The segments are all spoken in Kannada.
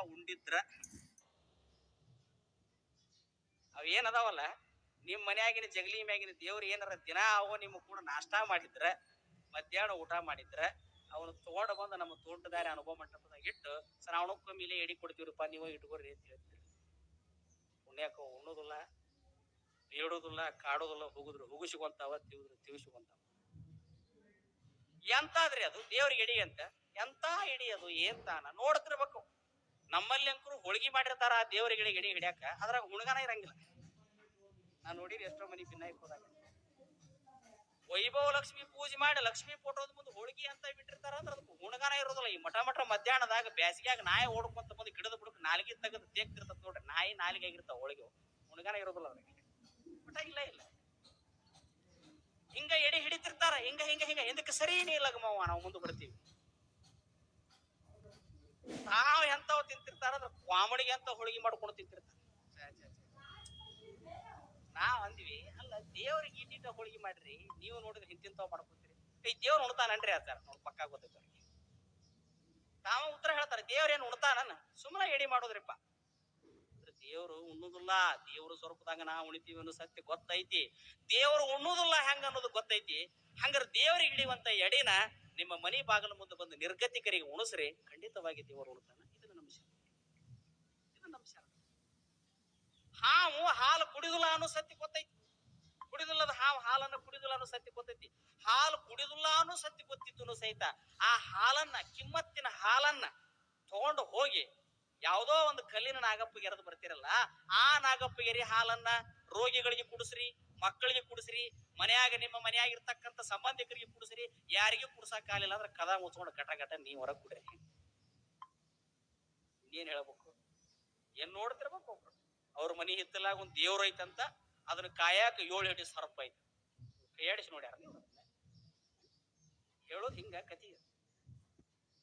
ಉಂಡಿದ್ರ. ಅವ್ ಏನದಾವಲ್ಲ ನಿಮ್ ಮನ್ಯಾಗಿನ ಜಗಲಿ ಮ್ಯಾಗಿನ ದೇವ್ರ ಏನಾರ ದಿನ ಅವ ನಿಮ್ಮ ಕೂಡ ನಾಷ್ಟಾ ಮಾಡಿದ್ರ, ಮಧ್ಯಾಹ್ನ ಊಟ ಮಾಡಿದ್ರ, ಅವನು ತಗೊಂಡು ಬಂದು ನಮ್ಮ ತೋಟದಾರಿ ಅನುಭವ ಮಂಟಪದಾಗ ಇಟ್ಟು, ಸರ್ ಅವನಕ್ಕೊಮ್ಮೆ ಇಲ್ಲೇ ಎಡಿ ಕೊಡ್ತೀವ್ರಪ್ಪ, ನೀವು ಇಟ್ಕೊಡ್ರಿ ಅಂತ ಹೇಳ್ತೀರಿ ಉಣ್ಯಾಕ ಉಣ್ಣೋದಿಲ್ಲ, ಬೇಡೋದಿಲ್ಲ, ಕಾಡೋದಿಲ್ಲ ಹೋಗುದ್ರು ಹುಗುಸಿಕೊಂತಾವ, ತಿವಿದ್ರು, ತಿವಿಸಿಕೊಂತಾವ. ಎಂತಾದ್ರಿ ಅದು ದೇವ್ರಿಗೆ ಎಡಿ ಅಂತ? ಎಂತ ಎಡಿ ಅದು? ಏನ್ ತಾನ? ನೋಡ್ತಿರ್ಬೇಕು. ನಮ್ಮಲ್ಲಿ ಅಂಕರು ಹೋಳಿಗೆ ಮಾಡಿರ್ತಾರ ದೇವ್ರಿಗೆ ಎಡಿ ಹಿಡಿಯಾಕ, ಅದ್ರಾಗ ಹುಣಗಾನ ಇರಂಗಿಲ್ಲ. ನಾ ನೋಡಿರಿ ಎಷ್ಟೋ ಮನಿ ಭಿನ್ನಾಗಿ ಹೋದಾಗ. ವೈಭವ ಲಕ್ಷ್ಮಿ ಪೂಜೆ ಮಾಡಿ ಲಕ್ಷ್ಮಿ ಫೋಟೋದ ಮುಂದೆ ಹೋಳಿಗೆ ಅಂತ ಬಿಟ್ಟಿರ್ತಾರ ಅಂದ್ರೆ ಅದಕ್ಕೆ ಹುಣಗಾನ ಇರೋದಿಲ್ಲ. ಈ ಮಠ ಮಠ ಮಧ್ಯಾಹ್ನದಾಗ ಬೇಸಿಗೆಯಾಗ ನಾಯಿ ಓಡ್ಕೊಂತ ಬಂದು ಗಿಡದ ಬುಡಕ್ ನಾಲ್ಗಿ ತೆಗೆದು ತೇಗ್ತಿರ್ತದ ನೋಡ್ರಿ, ನಾಯಿ ನಾಲಿಗೆ ಆಗಿರ್ತಾವ ಹೋಳಿಗೆ ಹುಣಗಾನ ಇರೋದಿಲ್ಲ ಅವ್ರಿಗೆ. ಮಠ ಇಲ್ಲ ಇಲ್ಲ. ಹಿಂಗ ಎಡಿ ಹಿಡಿತಿರ್ತಾರ, ಹಿಂಗ ಹಿಂಗ ಹಿಂಗ. ಎಂದಕ್ಕೆ ಸರಿನೇ ಇಲ್ಲ ಗಮವ ನಾವು ಮುಂದೆ ಬರ್ತೀವಿ. ತಾವ್ ಎಂತಾವ್ ತಿಂತಿರ್ತಾರ ಅದ್ರ ಕಾಮಿಡಿಗೆ ಅಂತ ಹೋಳಿಗೆ ಮಾಡ್ಕೊಂಡು ತಿಂತಿರ್ತಾರ. ನಾವ್ ಅಂದ್ವಿ, ಅಲ್ಲ ದೇವ್ರಿಗೆ ಇಟ್ಟಿಟ್ಟ ಹೋಳಿಗೆ ಮಾಡ್ರಿ, ನೀವು ನೋಡಿದ್ರೆ ಹಿಂತಿಂತಾವ್ ಮಾಡ್ಕೊತೀರಿ. ಈ ದೇವ್ರು ಉಣ್ತಾನನ್ರಿ ಆಚಾರ ನೋಡ್ ಪಕ್ಕ ಗೊತ್ತೈತೆ ಅವ್ರಿಗೆ. ತಾವ ಉತ್ತರ ಹೇಳ್ತಾರೆ ದೇವ್ರೇನು ಉಣ್ತಾನ ಸುಮ್ಮನೆ ಎಡಿ ಮಾಡೋದ್ರಿಪ್ಪ. ದೇವ್ರು ಉಣ್ಣುದಿಲ್ಲ, ದೇವ್ರ ಸ್ವರೂಪದಾಗ ನಾ ಉಣಿತೀವಿ ಅನ್ನೋ ಸತ್ಯ ಗೊತ್ತೈತಿ. ದೇವ್ರು ಉಣ್ಣುದಿಲ್ಲ ಹೆಂಗ ಅನ್ನೋದು ಗೊತ್ತೈತಿ. ಹಂಗಾರ ದೇವ್ರಿಗೆ ಹಿಡಿಯುವಂತ ಎಡಿನ ನಿಮ್ಮ ಮನೆ ಬಾಗಿಲ ಮುಂದೆ ಬಂದು ನಿರ್ಗತಿಕರಿಗೆ ಉಣಿಸ್ರಿ ಖಂಡಿತವಾಗಿ ದೇವರು ಉಣತಾನ ಇದನ್ನು ನಮ್ಮ ಇದು ನಮ್ಮ ಹಾವು ಹಾಲು ಕುಡಿದಿಲ್ಲ ಅನ್ನೋ ಸತ್ಯ ಗೊತ್ತೈತಿ. ಕುಡಿದಿಲ್ಲದ ಹಾವು ಹಾಲನ್ನ ಕುಡಿದಿಲ್ಲ ಅನ್ನೋ ಸತ್ಯ ಗೊತ್ತೈತಿ. ಹಾಲು ಕುಡಿದಿಲ್ಲ ಅನ್ನೋ ಸತ್ಯ ಗೊತ್ತಿತ್ತು ಸಹಿತ ಆ ಹಾಲನ್ನ, ಕಿಮ್ಮತ್ತಿನ ಹಾಲನ್ನ ತಗೊಂಡು ಹೋಗಿ ಯಾವುದೋ ಒಂದು ಕಲ್ಲಿನ ನಾಗಪ್ಪ ಎರೆದು ಬರ್ತಿರಲ್ಲ, ಆ ನಾಗಪ್ಪ ನಾಗಪ್ಪಗೆರಿ ಹಾಲನ್ನ ರೋಗಿಗಳಿಗೆ ಕುಡಿಸ್ರಿ, ಮಕ್ಕಳಿಗೆ ಕುಡಿಸ್ರಿ ಮನ್ಯಾಗ, ನಿಮ್ಮ ಮನ್ಯಾಗ ಇರ್ತಕ್ಕಂಥ ಸಂಬಂಧಿಕರಿಗೆ ಕುಡಿಸ್ರಿ, ಯಾರಿಗೂ ಕುಡ್ಸಕ್ ಆಗಿಲ್ಲ ಅಂದ್ರೆ ಕದ ಮುಚ್ಕೊಂಡು ಕಟ ಕಟ ನೀವು ಹೊರಗೆ ಕುಡ್ರಿ. ಏನ್ ಹೇಳ್ಬೇಕು? ಏನ್ ನೋಡ್ತಿರ್ಬೇಕು ಒಬ್ರು? ಅವ್ರ ಮನಿ ಹಿತ್ತಲಾಗ ಒಂದ್ ದೇವ್ರ ಐತಂತ ಅದನ್ನ ಕಾಯಾಕ ಏಳು ಎಡಿ ಸರ್ಪ ಐತಿ. ಕೈಯಾಡಿಸಿ ನೋಡ್ಯಾರ? ಹೇಳೋದ್ ಹಿಂಗ ಕತಿ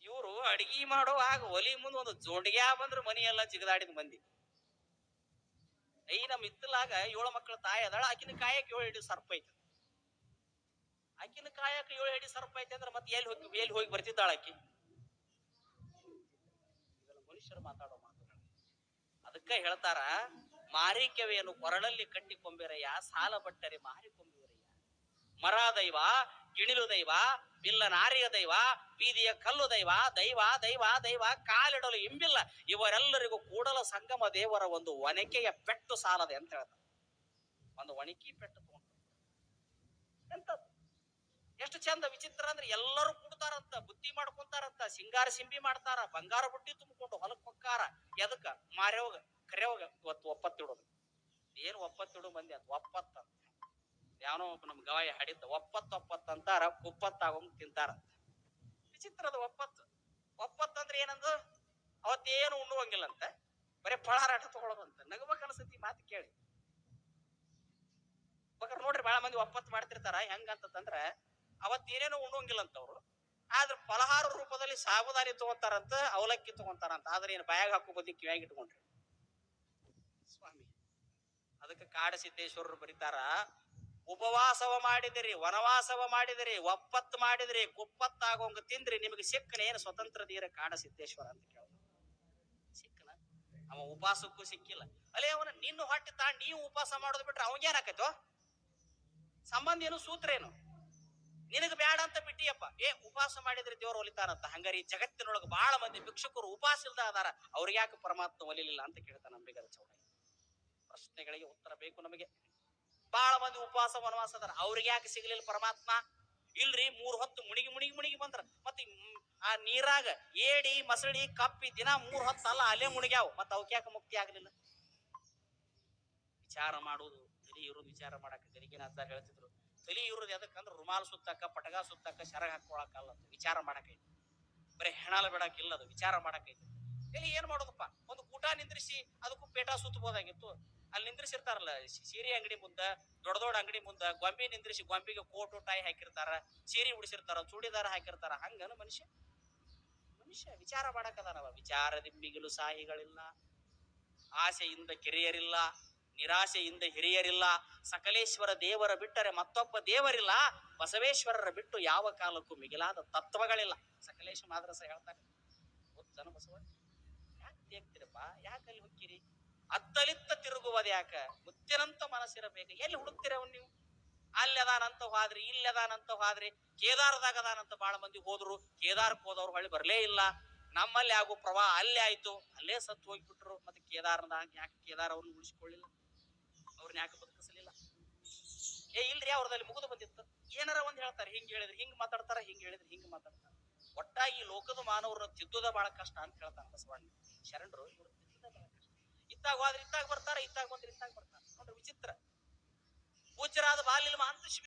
ಇವರು ಅಡಿಗೆ ಮಾಡುವಾಗ ಒಲಿ ಮುಂದೆ ಒಂದು ಜೋಂಡಿಗೆ ಬಂದ್ರ ಮನಿ ಎಲ್ಲ ಜಿಗದಾಡಿದ ಮಂದಿ. ಐ ನಮ್ಮ ಹಿತ್ತಲಾಗ ಏಳು ಮಕ್ಕಳ ತಾಯಿ ಅದಾಳ, ಆಕಿನ ಕಾಯಕ್ಕೆ ಏಳು ಎಡಿ ಸರ್ಪ ಐತಿ. ಆಕಿನ ಕಾಯಕ ಏಳು ಅಡಿ ಸರ್ಪ ಐತೆ ಅಂದ್ರೆ ಮತ್ತೆ ಎಲ್ಲಿ ಹೋಗಿ ಎಲ್ಲಿ ಹೋಗಿ ಬರ್ತಿದ್ದಾಳ ಆಕಿ? ಮನುಷ್ಯರು ಮಾತಾಡೋ ಮಾತುಗಳು ಅದಕ್ಕ ಹೇಳ್ತಾರ ಮಾರಿಕೆವೆಯನ್ನು ಕೊರಳಲ್ಲಿ ಕಟ್ಟಿಕೊಂಬಿರಯ್ಯ ಸಾಲ ಬಟ್ಟರೆ ಮಾರಿಕೊಂಬಿರಯ್ಯ ಮರ ದೈವ ಗಿಣಿಲು ದೈವ, ಬಿಲ್ಲ ನಾರಿಯ ದೈವ, ಬೀದಿಯ ಕಲ್ಲು ದೈವ ದೈವ ದೈವ ದೈವ, ಕಾಲಿಡಲು ಇಂಬಿಲ್ಲ. ಇವರೆಲ್ಲರಿಗೂ ಕೂಡಲ ಸಂಗಮ ದೇವರ ಒಂದು ಒನಕೆಯ ಪೆಟ್ಟು ಸಾಲದೆ ಅಂತ ಹೇಳ್ತಾರೆ. ಒಂದು ಒಣಕಿ ಪೆಟ್ಟು ತಗೊಂಡು ಎಂತದ್ದು? ಎಷ್ಟು ಚಂದ ವಿಚಿತ್ರ ಅಂದ್ರೆ ಎಲ್ಲರೂ ಕುಡ್ತಾರಂತ, ಬುತ್ತಿ ಮಾಡ್ಕೊಂತಾರಂತ, ಸಿಂಗಾರ ಸಿಂಬಿ ಮಾಡ್ತಾರ, ಬಂಗಾರ ಬುಟ್ಟಿ ತುಂಬಿಕೊಂಡು ಹೊಲಕ್ ಹೊಕ್ಕಾರ, ಎದಕ್ಕ? ಮಾರ್ಯೋಗ ಕರೆಯೋಗ ಇವತ್ತು ಒಪ್ಪತ್ತಿಡೋದು ಏನು ಒಪ್ಪತ್ತಿಡು ಮಂದಿ ಅಂತ, ಒಪ್ಪತ್ತ ಯಾವನೋ ಒಬ್ಬ ನಮ್ ಗವಾಯಿ ಹಾಡಿದ್ದ, ಒಪ್ಪತ್ತು ಒಪ್ಪತ್ತು ಅಂತಾರ ತಿಂತಾರಂತ ತಿಂತಾರ ವಿಚಿತ್ರದ ಒಪ್ಪತ್ತು. ಒಪ್ಪತ್ತು ಅಂದ್ರೆ ಏನಂದು? ಅವತ್ತೇನು ಉಣ್ಣುವಂಗಿಲ್ಲ ಅಂತ ಬರೀ ಪಳಾರಾಟ ತಗೊಳ್ಳೋದಂತ ನಗಬೇಕ ಅನ್ಸತಿ ಮಾತು ಕೇಳಿ. ಬಕ್ರ ನೋಡ್ರಿ ಬಹಳ ಮಂದಿ ಒಪ್ಪತ್ತು ಮಾಡ್ತಿರ್ತಾರ ಹೆಂಗಂತಂದ್ರ ಅವತ್ತೇನೇನು ಉಣ್ಣೋಂಗಿಲ್ಲ ಅಂತ ಅವ್ರು ಆದ್ರೆ ಫಲಹಾರ ರೂಪದಲ್ಲಿ ಸಾಬುದಾನಿ ತಗೊಂತಾರಂತ, ಅವಲಕ್ಕಿ ತಗೊಂತಾರಂತ. ಆದ್ರೆ ಏನು ಬಾಯಾಗ ಹಾಕೋ ಬದಿ ಕಿವಿಯಾಗಿ ಇಟ್ಕೊಂಡ್ರಿ? ಸ್ವಾಮಿ, ಅದಕ್ಕೆ ಕಾಡ ಸಿದ್ದೇಶ್ವರರು ಬರೀತಾರ, ಉಪವಾಸವ ಮಾಡಿದಿರಿ, ವನವಾಸವ ಮಾಡಿದಿರಿ, ಒಪ್ಪತ್ತು ಮಾಡಿದಿರಿ, ಕುಪ್ಪತ್ತಾಗೋಂಗ ತಿಂದ್ರಿ, ನಿಮಗೆ ಸಿಕ್ಕನ ಏನು ಸ್ವತಂತ್ರ ದೀರ ಕಾಡ ಸಿದ್ದೇಶ್ವರ ಅಂತ ಕೇಳ ಸಿಕ್ಕನ? ಅವ ಉಪವಾಸಕ್ಕೂ ಸಿಕ್ಕಿಲ್ಲ. ಅಲ್ಲೇ ಅವನ ನಿನ್ನ ಹೊಟ್ಟೆ ತಾ ನೀವು ಉಪವಾಸ ಮಾಡೋದು ಬಿಟ್ರೆ ಅವಂಗೇನಾಕೈತೋ ಸಂಬಂಧ ಏನು, ಸೂತ್ರ ಏನು? ನಿನಗೆ ಬೇಡ ಅಂತ ಬಿಟ್ಟಿಯಪ್ಪ. ಏ ಉಪವಾಸ ಮಾಡಿದ್ರೆ ದೇವ್ರು ಒಲಿತಾರಂತ ಹಂಗಾರಿ ಜಗತ್ತಿನೊಳಗೆ ಬಹಳ ಮಂದಿ ಭಿಕ್ಷುಕರು ಉಪವಾಸ ಇಲ್ದ ಅದಾರ. ಅವ್ರಿಗೆ ಯಾಕೆ ಪರಮಾತ್ಮ ಒಲಿಲಿಲ್ಲ ಅಂತ ಕೇಳ್ತಾನೆ ನಂಬಿಗರ ಚೌಡ. ಪ್ರಶ್ನೆಗಳಿಗೆ ಉತ್ತರ ಬೇಕು ನಮಗೆ. ಬಹಳ ಮಂದಿ ಉಪವಾಸ ವನವಾಸ ಅದಾರ. ಅವ್ರಿಗೆ ಯಾಕೆ ಸಿಗಲಿಲ್ಲ ಪರಮಾತ್ಮ? ಇಲ್ರಿ, ಮೂರ್ ಹೊತ್ತು ಮುಣಿಗಿ ಮುಣಿಗಿ ಮುಣಿಗಿ ಬಂದ್ರ. ಮತ್ತೆ ಆ ನೀರಾಗ ಏಡಿ ಮಸಳಿ ಕಪ್ಪಿ ದಿನ ಮೂರ್ ಹೊತ್ತು ಅಲ್ಲ, ಅಲ್ಲೇ ಮುಣಿಗ್ಯಾವ. ಮತ್ತೆ ಅವಕ್ಕೆ ಯಾಕೆ ಮುಕ್ತಿ ಆಗ್ಲಿಲ್ಲ? ವಿಚಾರ ಮಾಡುವುದು ಇರೋದು ವಿಚಾರ ಮಾಡಾಕ ಅಂತ ಹೇಳ್ತಿದ್ರು. ತಲಿ ಇರೋದು ಎದಕ್ಕಂದ್ರ ರುಮಾಲ್ ಸುತ್ತಕ್ಕ ಪಟಗ ಸುತ್ತಕ್ಕ ಶರಗ ಹಾಕೊಳಕಲ್ಲ ಅಂತ ವಿಚಾರ ಮಾಡಕೈತಿ. ಬರೀ ಹೆಣಾಲ ಬಿಡಕ್ಕಿಲ್ಲ ಅದು, ವಿಚಾರ ಮಾಡಕೈತಿ. ಇಲ್ಲಿ ಏನು ಮಾಡೋದಪ್ಪ? ಒಂದು ಕೂಟ ನಿಂದ್ರಿಸಿ ಅದಕ್ಕೂ ಪೇಟ ಸುತ್ತಬೋದಾಗಿತ್ತು ಅಲ್ಲಿ ನಿಂದ್ರಿಸಿರ್ತಾರಲ್ಲ ಸೀರೆ ಅಂಗಡಿ ಮುಂದೆ, ದೊಡ್ಡ ದೊಡ್ಡ ಅಂಗಡಿ ಮುಂದೆ, ಗೊಂಬೆ ನಿಂದ್ರಿಸಿ ಗೊಂಬೆಗೆ ಕೋಟು, ಟೈ ಹಾಕಿರ್ತಾರ, ಸೀರೆ ಉಡಿಸಿರ್ತಾರ, ಚೂಡಿದಾರ ಹಾಕಿರ್ತಾರ, ಹಂಗನ ಮನುಷ್ಯ? ಮನುಷ್ಯ ವಿಚಾರ ಮಾಡಕದಾನವ. ವಿಚಾರದಿ ಮಿಗಿಲು ಸಾಹಿಗಳಿಲ್ಲ, ಆಸೆಯಿಂದ ಕಿರಿಯರಿಲ್ಲ. ನಿರಾಶೆಯಿಂದ ಹಿರಿಯರಿಲ್ಲ. ಸಕಲೇಶ್ವರ ದೇವರ ಬಿಟ್ಟರೆ ಮತ್ತೊಬ್ಬ ದೇವರಿಲ್ಲ. ಬಸವೇಶ್ವರರ ಬಿಟ್ಟು ಯಾವ ಕಾಲಕ್ಕೂ ಮಿಗಿಲಾದ ತತ್ವಗಳಿಲ್ಲ. ಸಕಲೇಶ ಮಾದ್ರಸ ಹೇಳ್ತಾರೆ ಜನ ಬಸವ ಯಾಕೆ ತೇಗ್ತಿರಪ್ಪ? ಯಾಕೆ ಅಲ್ಲಿ ಹುಕ್ಕಿರಿ? ಅತ್ತಲಿತ್ತ ತಿರುಗುವುದು ಯಾಕ? ಮುತ್ತಿನಂತ ಮನಸ್ಸಿರಬೇಕು. ಎಲ್ಲಿ ಹುಡುಕ್ತಿರ ಅವ್ನು ನೀವು? ಅಲ್ಲಿ ಅದಾನಂತ ಹೋದ್ರಿ ಇಲ್ಲಿ ಅದಾನಂತ ಹೋದ್ರಿ, ಕೇದಾರದಾಗ ಅದಾನಂತ ಬಾಳ ಮಂದಿ ಹೋದ್ರು. ಕೇದಾರಕ್ಕೆ ಹೋದವ್ರು ಹೊಳ್ಳಿ ಬರಲೇ ಇಲ್ಲ. ನಮ್ಮಲ್ಲಿ ಆಗೋ ಪ್ರವಾಹ ಅಲ್ಲೇ ಆಯ್ತು. ಅಲ್ಲೇ ಸತ್ತು ಹೋಗ್ಬಿಟ್ರು. ಮತ್ತೆ ಕೇದಾರದಾಗ ಯಾಕೆ ಕೇದಾರ ಅವ್ರನ್ನ ಉಳಿಸ್ಕೊಳ್ಳಿಲ್ಲ? ಅವ್ರನ್ನ ಯಾಕೆ ಬದುಕಿಸಲಿಲ್ಲ? ಏ, ಇಲ್ರಿ ಅವ್ರದಲ್ಲಿ ಮುಗಿದು ಬಂದಿತ್ತು. ಏನಾರ ಒಂದ್ ಹೇಳ್ತಾರೆ, ಹಿಂಗ್ ಹೇಳಿದ್ರೆ ಹಿಂಗ್ ಮಾತಾಡ್ತಾರ, ಹಿಂಗ್ ಹೇಳಿದ್ರೆ ಹಿಂಗ್ ಮಾತಾಡ್ತಾರ. ಒಟ್ಟಾಗಿ ಲೋಕದ ಮಾನವರನ್ನ ತಿದ್ದುದ ಬಹಳ ಕಷ್ಟ ಅಂತ ಹೇಳ್ತಾನೆ ಬಸವಣ್ಣ. ಶರಣರು, ಇವರು ತಿದ್ದುದ ಬಹಳ ಕಷ್ಟ. ಇತ್ತಾಗ ಹೋದ್ರೆ ಇತ್ತಾಗ ಬರ್ತಾರ ಇತ್ತಾಗ ಬಂದ್ರೆ ಇತ್ತಾಗ ಬರ್ತಾರ. ನೋಡ್ರಿ ವಿಚಿತ್ರ. ಪೂಜ್ಯರಾದ ಬಾಲಿಲ್ಮ ಅಂತ